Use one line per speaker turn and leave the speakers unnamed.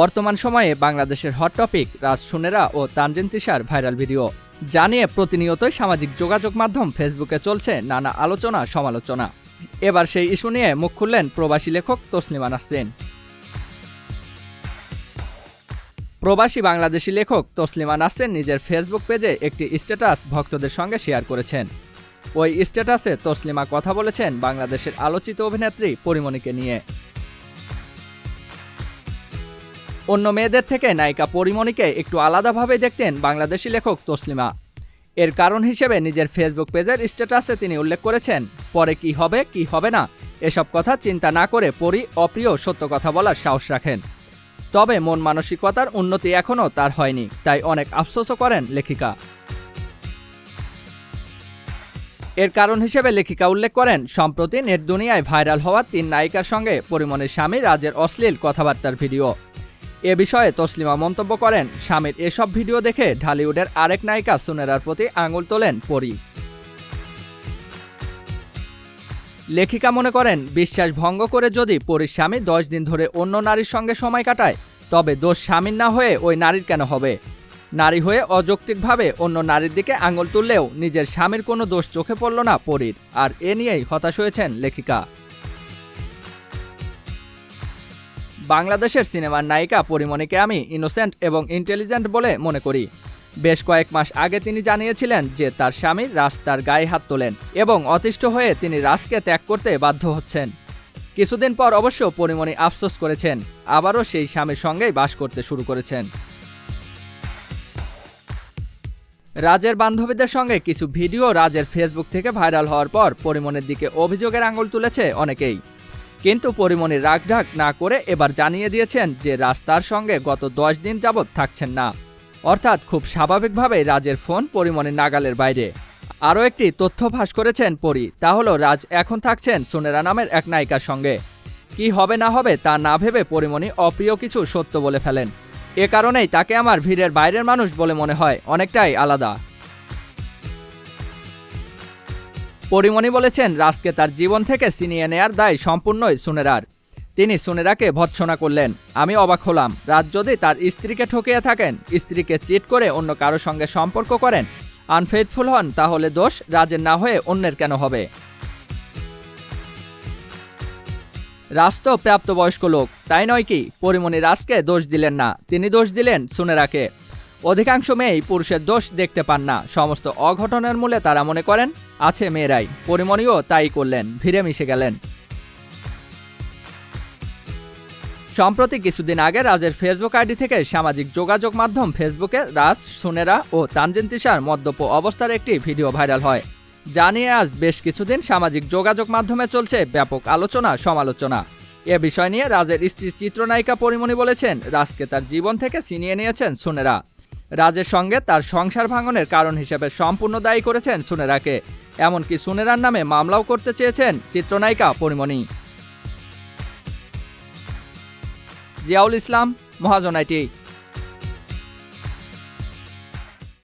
বর্তমান সময়ে বাংলাদেশের হট টপিক রাজ সুনেরা ও তানজিন তিশার ভাইরাল ভিডিও জানিয়ে প্রতিনিয়তই সামাজিক যোগাযোগ মাধ্যম ফেসবুকে চলছে নানা আলোচনা, সমালোচনা। এবার সেই ইস্যু নিয়ে মুখ খুললেন প্রবাসী লেখক তসলিমা নাসরিন। প্রবাসী বাংলাদেশি লেখক তসলিমা নাসরিন নিজের ফেসবুক পেজে একটি স্ট্যাটাস ভক্তদের সঙ্গে শেয়ার করেছেন। ওই স্ট্যাটাসে তসলিমা কথা বলেছেন বাংলাদেশের আলোচিত অভিনেত্রী পরিমণিকে নিয়ে। অন্য মেয়েদের থেকে নায়িকা পরিমণিকে একটু আলাদাভাবে দেখতেন বাংলাদেশি লেখক তসলিমা। এর কারণ হিসেবে নিজের ফেসবুক পেজের স্ট্যাটাসে তিনি উল্লেখ করেছেন, পরে কি হবে কি হবে না, এসব কথা চিন্তা না করে পরি অপ্রিয় সত্য কথা বলার সাহস রাখেন। তবে মন মানসিকতার উন্নতি এখনও তার হয়নি, তাই অনেক আফসোসও করেন লেখিকা। এর কারণ হিসেবে লেখিকা উল্লেখ করেন, সম্প্রতি নেট দুনিয়ায় ভাইরাল হওয়া তিন নায়িকার সঙ্গে পরিমণের স্বামী রাজের অশ্লীল কথাবার্তার ভিডিও। এ বিষয়ে তসলিমা মন্তব্য করেন। স্বামীর এসব ভিডিও দেখে ঢালিউডের আরেক নায়িকা সুনেরার প্রতি আঙুল তোলেন পরি। লেখিকা মনে করেন, বিশ্বাস ভঙ্গ করে যদি পরীর স্বামী দশ দিন ধরে অন্য নারীর সঙ্গে সময় কাটায়, তবে দোষ স্বামীর না হয়ে ওই নারীর কেন হবে? নারী হয়ে অযৌক্তিকভাবে অন্য নারীর দিকে আঙুল তুললেও নিজের স্বামীর কোনো দোষ চোখে পড়ল না পরীর। আর এ নিয়েই হতাশ হয়েছেন লেখিকা। বাংলাদেশের সিনেমার নায়িকা পরিমণিকে আমি ইনোসেন্ট এবং ইন্টেলিজেন্ট বলে মনে করি। বেশ কয়েক মাস আগে তিনি জানিয়েছিলেন যে তার স্বামী রাজ তার গায়ে হাত তোলেন এবং অতিষ্ঠ হয়ে তিনি রাজকে ত্যাগ করতে বাধ্য হচ্ছেন। কিছুদিন পর অবশ্য পরিমণি আফসোস করেছেন, আবারও সেই স্বামীর সঙ্গেই বাস করতে শুরু করেছেন। রাজের বান্ধবীদের সঙ্গে কিছু ভিডিও রাজের ফেসবুক থেকে ভাইরাল হওয়ার পর পরিমণের দিকে অভিযোগের আঙুল তুলেছে অনেকেই। কিন্তু পরিমণি রাগঢাক না করে এবার জানিয়ে দিয়েছেন যে রাস্তার সঙ্গে গত দশ দিন যাবৎ থাকছেন না। অর্থাৎ খুব স্বাভাবিকভাবেই রাজের ফোন পরিমণির নাগালের বাইরে। আরও একটি তথ্য ফাঁস করেছেন পরি, তা হলো রাজ এখন থাকছেন সোনেরা নামের এক নায়িকার সঙ্গে। কি হবে না হবে তা না ভেবে পরিমণি অপ্রিয় কিছু সত্য বলে ফেলেন। এ কারণেই তাকে আমার ভিড়ের বাইরের মানুষ বলে মনে হয়, অনেকটাই আলাদা। পরিমণি বলেছেন, রাজকে তার জীবন থেকে ছিনিয়ে নেয়ার দায় সম্পূর্ণই সুনেরার। তিনি সুনেরাকে ভৎসনা করলেন। আমি অবাক হলাম। রাজ যদি তার স্ত্রীকে ঠকিয়ে থাকেন, স্ত্রীকে চিট করে অন্য কারও সঙ্গে সম্পর্ক করেন, আনফেথফুল হন, তাহলে দোষ রাজের না হয়ে অন্যের কেন হবে? রাজ তো প্রাপ্তবয়স্ক লোক, তাই নয় কি? পরিমণি রাজকে দোষ দিলেন না। তিনি দোষ দিলেন সুনেরাকে। অধিকাংশ মেয়েই পুরুষের দোষ দেখতে পান না। সমস্ত অঘটনের মূলে তারা মনে করেন, আছে মেয়েরাই। পরিমণিও তাই করলেন, ভিড়ে মিশে গেলেন। সম্প্রতি কিছুদিন আগে রাজের ফেসবুক আইডি থেকে সামাজিক যোগাযোগ মাধ্যম ফেসবুকে রাজ, সুনেরা ও তানজিন তিশার মদ্যপ অবস্থার একটি ভিডিও ভাইরাল হয়। যা নিয়ে আজ বেশ কিছুদিন সামাজিক যোগাযোগ মাধ্যমে চলছে ব্যাপক আলোচনা, সমালোচনা। এ বিষয় নিয়ে রাজের স্ত্রী চিত্রনায়িকা পরিমণি বলেছেন, রাজকে তার জীবন থেকে ছিনিয়ে নিয়েছেন সুনেরা। রাজের সঙ্গে তার সংসার ভাঙনের কারণ হিসেবে সম্পূর্ণ দায়ী করেছেন সুনেরাকে। এমনকি সুনেরার নামে মামলাও করতে চেয়েছেন চিত্রনায়িকা পরিমণি। জিয়াউল ইসলাম মহাজনাইটি